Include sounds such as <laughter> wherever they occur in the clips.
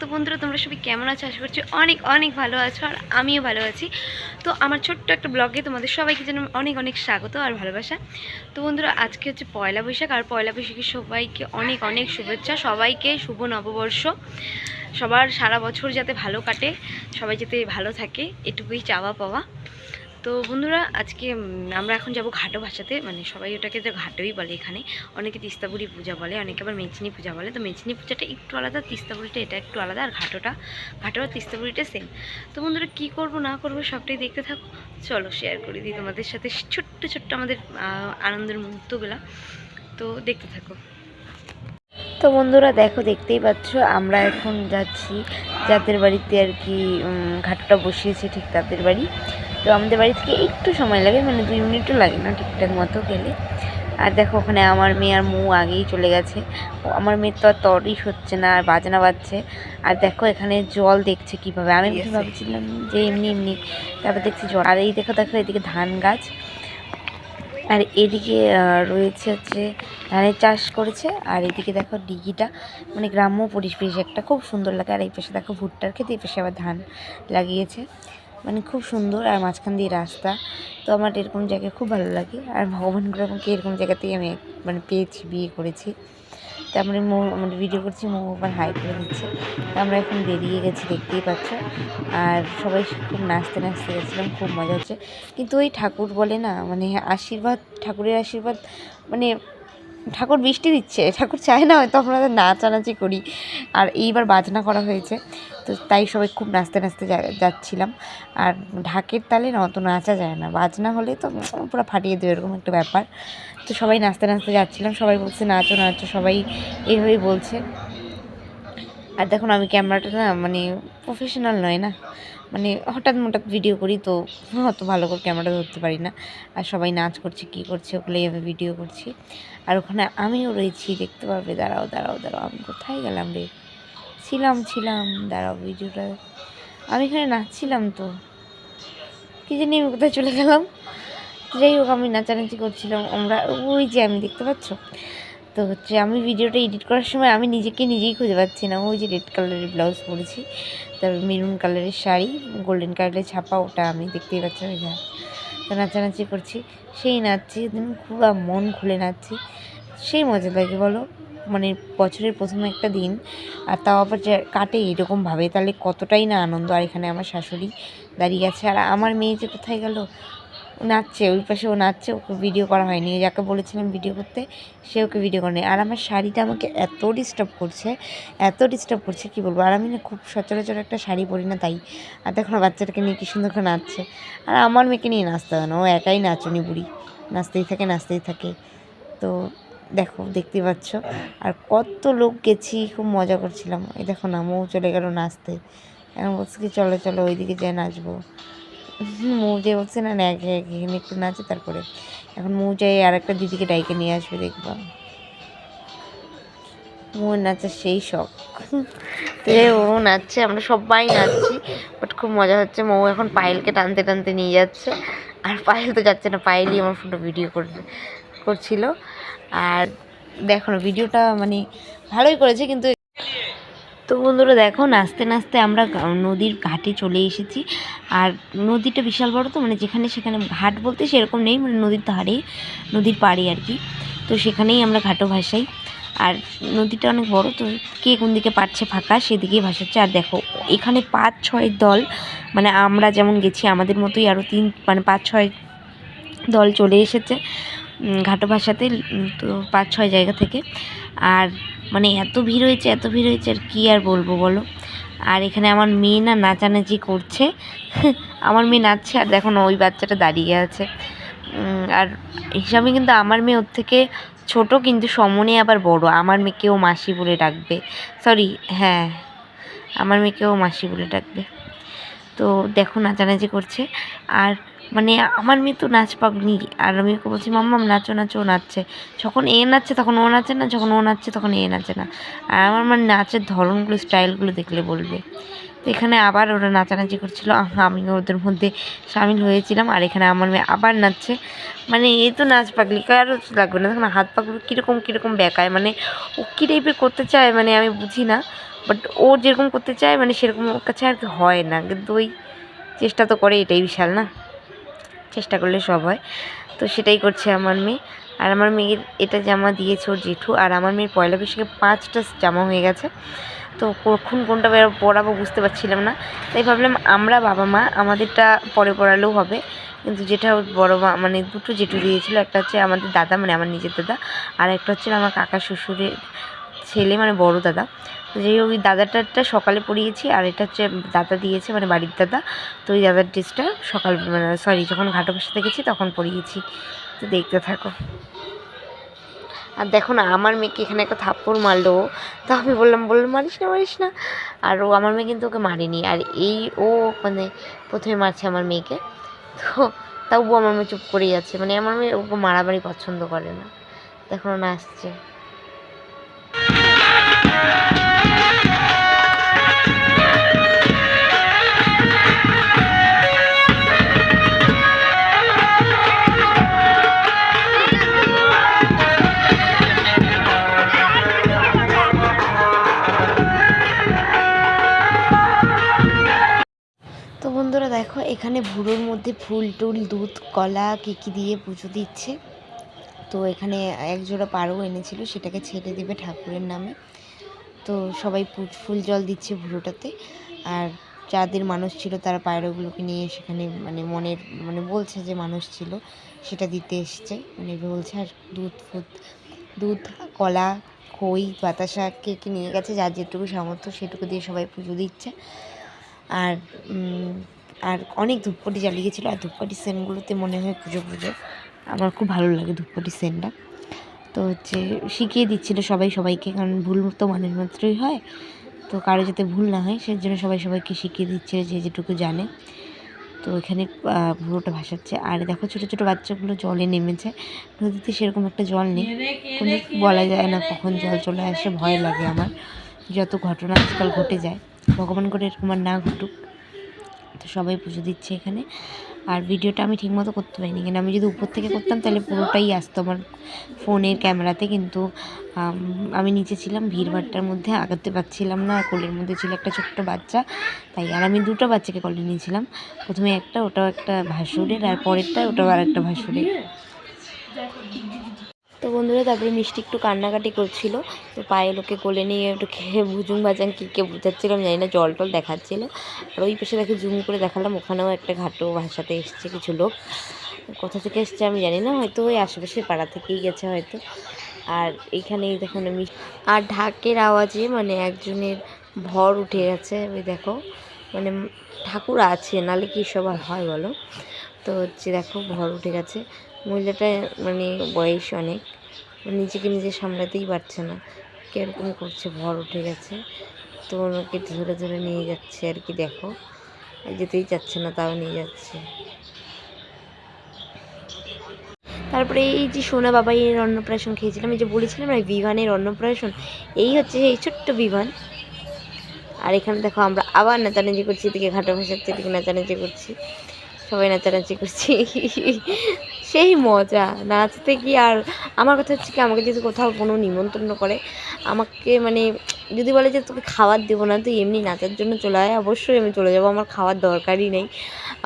তো বন্ধুরা, তোমরা সবাই কেমন আছো? আশা করছি অনেক অনেক ভালো আছো আর আমিও ভালো আছি। তো আমার ছোট্ট একটা ব্লগে তোমাদের সবাইকে যেন অনেক অনেক স্বাগত আর ভালোবাসা। তো বন্ধুরা, আজকে হচ্ছে পয়লা বৈশাখ আর পয়লা বৈশাখে সবাইকে অনেক অনেক শুভেচ্ছা। সবাইকে শুভ নববর্ষ। সবার সারা বছর যাতে ভালো কাটে, সবাই যাতে ভালো থাকে, এটুকুই চাওয়া পাওয়া। তো বন্ধুরা, আজকে আমরা এখন যাব ঘাটো ভাষাতে। মানে সবাই ওটাকে তো ঘাটোই বলে এখানে। অনেকে তিস্তাবুড়ি পূজা বলে, অনেকে আবার মেচিনি পূজা বলে। তো মেচিনি পূজাটা একটু আলাদা, তিস্তাবুড়িটা এটা একটু আলাদা, আর ঘাটোটা, ঘাটো আর তিস্তাবুড়িটা সেম তো বন্ধুরা, কী করব, না করব, সবটাই দেখতে থাকো। চলো শেয়ার করে দিই তোমাদের সাথে ছোট্ট ছোট্ট আমাদের আনন্দের মুহূর্তগুলো। তো দেখতে থাকো। তো বন্ধুরা, দেখো, দেখতেই পাচ্ছ, আমরা এখন যাচ্ছি যাদের বাড়িতে আর কি ঘাটটা বসিয়েছে ঠিক তাদের বাড়ি। তো আমাদের বাড়ি থেকে একটু সময় লাগে মানে দুই মিনিটও লাগে না ঠিকঠাক মতো গেলে। আর দেখো ওখানে আমার মেয়ে আর মৌ আগেই চলে গেছে। আমার মেয়ের তো আর তরই হচ্ছে না আর বাজনা বাজছে। আর দেখো এখানে জল দেখছে কীভাবে। আমি ভাবছিলাম যে এমনি এমনি তারপর দেখছি জল। আর এই দেখো দেখো এদিকে ধান গাছ। আর এদিকে রয়েছে হচ্ছে ধানের চাষ করেছে। আর এদিকে দেখো ডিগিটা মানে গ্রাম্য পরিবেশ একটা খুব সুন্দর লাগে। আর এই পাশে দেখো ভুট্টার খেতে এই পাশে আবার ধান লাগিয়েছে। মানে খুব সুন্দর আর মাঝখান দিয়ে রাস্তা। তো আমার এরকম জায়গায় খুব ভালো লাগে। আর ভগবান করে আমাকে এরকম জায়গাতেই আমি মানে পেয়েছি, বিয়ে করেছি। তারপরে মৌ মানে ভিডিও করছি মৌ আবার হাই করে দিচ্ছে। আমরা এখন বেরিয়ে গেছি, দেখতেই পাচ্ছ। আর সবাই খুব নাচতে নাচতে গেছিলাম, খুব মজা হচ্ছে। কিন্তু ওই ঠাকুর বলে না মানে আশীর্বাদ ঠাকুরের আশীর্বাদ মানে ঠাকুর বৃষ্টি দিচ্ছে, ঠাকুর চায় না হয়তো আমরা নাচানাচি করি। আর এইবার বাজনা করা হয়েছে, তো তাই সবাই খুব নাচতে নাচতে যাচ্ছিলাম। আর ঢাকের তালে না অত নাচা যায় না, বাজনা হলে তো পুরো ফাটিয়ে দেবে এরকম একটা ব্যাপার। তো সবাই নাচতে নাচতে যাচ্ছিলাম, সবাই বলছে, নাচো নাচো। সবাই এইভাবেই বলছে। আর দেখুন, আমি ক্যামেরাটা না মানে প্রফেশনাল নয় না মানে হঠাৎ হঠাৎ ভিডিও করি তো অত ভালো করে ক্যামেরা ধরতে পারি না। আর সবাই নাচ করছে, কী করছে, ওগুলোই আমি ভিডিও করছি। আর ওখানে আমিও রয়েছি, দেখতে পারবে, দাঁড়াও দাঁড়াও দাঁড়াও, আমি কোথায় গেলাম রে? ছিলাম ছিলাম, দাঁড়াও ভিডিওটা আমি এখানে নাচছিলাম তো। কী জানি আমি কোথায় চলে গেলাম। যাই হোক, আমি নাচানাচি করছিলাম। আমরা ওই যে আমি দেখতে পাচ্ছ? তো হচ্ছে আমি ভিডিওটা এডিট করার সময় আমি নিজেকে নিজেই খুঁজে পাচ্ছি না। ওই যে রেড কালারের ব্লাউজ পরেছি, তারপর মেরুন কালারের শাড়ি গোল্ডেন কালারের ছাপা, ওটা আমি দেখতেই পাচ্ছি, ওই যা তো নাচানাচি করছি। সেই নাচছি দিন পুরো মন খুলে নাচছি। সেই মজা লাগে বলো মানে বছরের প্রথম একটা দিন, আর তাও আবার কাটে এরকমভাবে তাহলে কতটাই না আনন্দ। আর এখানে আমার শাশুড়ি দাঁড়িয়ে আছে, আর আমার মেয়ে যে কোথায় গেল? নাচছে, ওই পাশে ও নাচছে, ওকে ভিডিও করা হয়নি। যাকে বলেছিলাম ভিডিও করতে, সে ওকে ভিডিও করে আর আমার শাড়িটা আমাকে এত ডিস্টার্ব করছে, এত ডিস্টার্ব করছে, কি বলব? আর আমি না খুব সচরাচর একটা শাড়ি পরি না, তাই। আর দেখো বাচ্চাটাকে নিয়ে কি সুন্দর করে নাচছে। আর আমার মেয়েকে নিয়ে নাচতে হবে না, ও একাই নাচুনি বুড়ি। নাচতেই থাকে নাচতেই থাকে। তো দেখো দেখতে পাচ্ছ। আর কত লোক গেছি, খুব মজা করছিলাম। এই দেখো না, মৌ চলে গেল নাচতে। এখন বলছে কি, চলো চলো, ওইদিকে যেয়ে নাচবো। মৌ যে বলছে না একে এখানে একটু নাচে, তারপরে। এখন মৌ যাই আর একটা দিদিকে ডাইকে নিয়ে আসবে, দেখবা। মৌর নাচের সেই শখ। তো ও নাচছে, আমরা সবাই নাচছি বাট খুব মজা হচ্ছে। মৌ এখন পায়েলকে টানতে টানতে নিয়ে যাচ্ছে। আর পায়েল তো যাচ্ছে না, পায়েলই আমার ফটো ভিডিও করছে করছিল। আর দেখো ভিডিওটা মানে ভালোই করেছে, কিন্তু তো বন্ধুরা দেখো নাচতে নাচতে আমরা নদীর ঘাটে চলে এসেছি। আর নদীটা বিশাল বড় তো মানে যেখানে সেখানে ঘাট বলতে সেরকম নেই মানে নদীর ধারে নদীর পাড়ে আর কি। তো সেখানেই আমরা ঘাটো ভাসাই। আর নদীটা অনেক বড় তো কে কোন দিকে পাচ্ছে ফাঁকা সেদিকেই ভাসাচ্ছে। আর দেখো এখানে পাঁচ ছয় দল মানে আমরা যেমন গেছি আমাদের মতোই আরও তিন মানে পাঁচ ছয় দল চলে এসেছে ঘাটো উম, তো পাঁচ ছয় জায়গা থেকে। আর মানে এত ভিড় হয়েছে, এত ভিড় হয়েছে, আর কী আর বলব বলো? আর এখানে আমার মেয়ে না নাচানাচি করছে, <laughs> আমার মেয়ে নাচছে, আর দেখো না, ওই বাচ্চাটা দাঁড়িয়ে আছে। আর হিসাবে কিন্তু আমার মেয়ে ওর থেকে ছোট, কিন্তু সমনে আবার বড়। আমার মেয়েকেও মাসি বলে ডাকবে। সরি হ্যাঁ আমার মেয়েকেও মাসি বলে ডাকবে। তো দেখো, নাচানাচি করছে। আর মানে আমার মেয়ে তো নাচ পাগলি, আর আমি ওকে বলছি, মাম্মাম, নাচো নাচো নাচছে। যখন এ নাচছে, তখন ও নাচে না, যখন ও নাচছে, তখন এ নাচে না। আর আমার মানে নাচের ধরনগুলো, স্টাইলগুলো দেখলে বলবে। তো এখানে আবার ওরা নাচানাচি করছিল। আমিও ওদের মধ্যে সামিল হয়েছিলাম, আর এখানে আমার মেয়ে আবার নাচছে। মানে এ তো নাচ পাগলি, কারও লাগবে না। দেখো না হাত পাগুলো কীরকম কীরকম বেঁকায়। মানে ও কী টাইপের করতে চায় মানে আমি বুঝি না। বাট ও যেরকম করতে চায় মানে সেরকম ওর কাছে আর কি হয় না। কিন্তু ওই চেষ্টা তো করে, এটাই বিশাল না? চেষ্টা করলে সব হয়। তো সেটাই করছে আমার মেয়ে। আর আমার মেয়ের এটা জামা দিয়েছে ওর জেঠু। আর আমার মেয়ের পয়লা বৈশাখে পাঁচটা জামা হয়ে গেছে। তো কখন কোনটা পরাবো বুঝতে পারছিলাম না। তাই ভাবলাম আমরা বাবা মা আমাদেরটা পরে পরালেও হবে। কিন্তু যেটা বড় মা মানে দুটো জেঠু দিয়েছিল। একটা হচ্ছে আমাদের দাদা মানে আমার নিজের দাদা। আর একটা হচ্ছে আমার কাকা শ্বশুরের ছেলে মানে বড় দাদা। যেই ওই দাদাটারটা সকালে পরিয়েছি আর এটা হচ্ছে দাদা দিয়েছে মানে বাড়ির দাদা। তো ওই দাদার ড্রেসটা সকাল মানে সরি যখন ঘাটো বসাতে গেছি, তখন পরিয়েছি তো দেখতে থাকো। আর দেখো না, আমার মেয়েকে এখানে একটা থাপ্পড় মারলো। তো আমি বললাম বললাম মারিস না মারিস না। আর ও, আমার মেয়ে কিন্তু ওকে মারেনি। আর এই ও মানে প্রথমে মারছে আমার মেয়েকে। তো তাও ও আমার মেয়ে চুপ করেই আছে। মানে আমার মেয়ে ওকে মারামারি পছন্দ করে না। দেখো না আসছে। বন্ধুরা দেখো, এখানে ভুড়োর মধ্যে ফুল টুল, দুধ, কলা কী কী দিয়ে পুজো দিচ্ছে। তো এখানে এক জোড়া পারও এনেছিল, সেটাকে ছেড়ে দেবে ঠাকুরের নামে। তো সবাই ফুল জল দিচ্ছে ভুড়োটাতে আর যাদের মানুষ ছিল, তারা পায়রাগুলোকে নিয়ে সেখানে মানে মনের মানে বলছে যে মানুষ ছিল, সেটা দিতে এসছে। মানে বলছে, আর দুধ ফুধ দুধ, কলা, খই, বাতাসা কে কে নিয়ে গেছে, যার যেটুকু সামর্থ্য সেটুকু দিয়ে সবাই পুজো দিচ্ছে। আর আর অনেক ধূপকাঠি জ্বালিয়েছিল, আর ধূপকাঠি সেন্টগুলোতে মনে হয় পুজো পুজো। আমার খুব ভালো লাগে ধূপকাঠি সেন্টটা তো হচ্ছে শিখিয়ে দিচ্ছিল সবাই সবাইকে, কারণ ভুল তো মানুষ মাত্রই হয়। তো কারও যাতে ভুল না হয় সেই জন্য সবাই সবাইকে শিখিয়ে দিচ্ছে যে যেটুকু জানে। তো এখানে পুরোটা ভাসাচ্ছে। আর দেখো ছোটো ছোটো বাচ্চাগুলো জলে নেমেছে। নদীতে সেরকম একটা জল নেই। কোনো বলা যায় না কখন জল চলে আসে, ভয় লাগে আমার। যত ঘটনা আজকাল ঘটে যায়, ভগবান করে এরকম আর না ঘটুক। তো সবাই পুজো দিচ্ছে এখানে। আর ভিডিওটা আমি ঠিকমতো করতে পারিনি। কেন আমি যদি উপর থেকে করতাম, তাহলে পুরোটাই আসতো আমার ফোনের ক্যামেরাতে। কিন্তু, আমি নিচে ছিলাম ভিড়ভাট্টার মধ্যে আগাতে পারছিলাম না। কোলের মধ্যে ছিল একটা ছোট্ট বাচ্চা। তাই আর আমি দুটো বাচ্চাকে কোলে নিয়েছিলাম। প্রথমে একটা, ওটাও একটা ভাসুরের। আর পরেরটা, ওটাও আর একটা ভাসুরের। বন্ধুরা, তারপরে মিষ্টি একটু কান্নাকাটি করছিল। তো পায়ে লোকে কোলে নিয়ে একটু খেয়ে বুজুং বাজাং কী, কে বুঝাচ্ছিলাম জানি না, জল টল দেখাচ্ছিল। আর ওই পাশে দেখে জুম করে দেখালাম, ওখানেও একটা ঘাটো ভাষাতে এসছে কিছু লোক। কোথা থেকে এসছে আমি জানি না, হয়তো ওই আশেপাশে পাড়া থেকেই গেছে হয়তো। আর এইখানেই দেখুন আমি আর ঢাকের আওয়াজে মানে একজনের ভর উঠে গেছে, ওই দেখো। মানে ঠাকুর আছে, নালে কি সব আর হয় বলো? তো হচ্ছে দেখো, ভর উঠে গেছে। মহিলাটা মানে বয়স অনেক। নিজেকে নিজে সামলাতেই পারছে না। কীরকম করছে? ভর উঠে গেছে। তো ওনাকে ধরে ধরে নিয়ে যাচ্ছে আর কি, দেখো। যেতেই চাচ্ছে না, তাও নিয়ে যাচ্ছে। তারপরে এই যে সোনা বাবাইয়ের অন্নপ্রাশন খেয়েছিলাম, এই যে বলেছিলাম না বিভানের অন্নপ্রাশন, এই হচ্ছে এই ছোট্ট বিভান আর এখানে দেখো আমরা আবার নাচানাচি করছি, এদিকে ঘাটা ভাসাচ্ছে, এদিকে নাচানাচি করছি। সবাই নাচানাচি করছি। সেই মজা, নাচতে কি আর আমার কথা হচ্ছে কি, আমাকে যদি কোথাও কোনো নিমন্ত্রণ করে, আমাকে মানে যদি বলে যে তোকে খাবার দেবো না, তুই এমনি নাচার জন্য চলে আয়, অবশ্যই আমি চলে যাব, আমার খাওয়ার দরকারই নেই।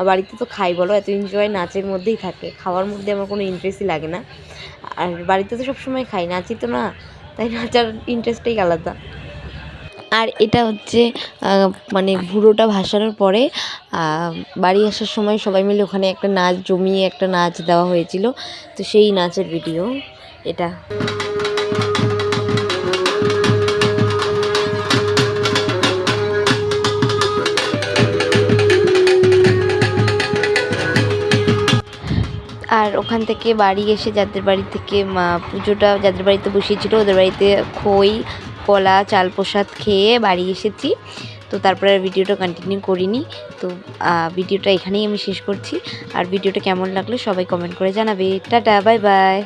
বাড়িতে তো খাই, বলো, এত এনজয় নাচের মধ্যেই থাকে, খাওয়ার মধ্যে আমার কোনো ইন্টারেস্টই লাগে না। আর বাড়িতে তো সবসময় খাই, নাচি তো না, তাই নাচার ইন্টারেস্টটাই আলাদা। আর এটা হচ্ছে মানে ভুড়োটা ভাসানোর পরে বাড়ি আসার সময় সবাই মিলে ওখানে একটা নাচ জমিয়ে একটা নাচ দেওয়া হয়েছিল। তো সেই নাচের ভিডিও এটা। আর ওখান থেকে বাড়ি এসে যাদের বাড়ি থেকে পুজোটা যাদের বাড়িতে বসিয়েছিল, ওদের বাড়িতে খই কলা, চাল প্রসাদ খেয়ে বাড়ি এসেছি। তো তারপরে ভিডিওটা কন্টিনিউ করিনি। তো ভিডিওটা এখানেই আমি শেষ করছি। আর ভিডিওটা কেমন লাগল সবাই কমেন্ট করে জানাবে। Tata bye bye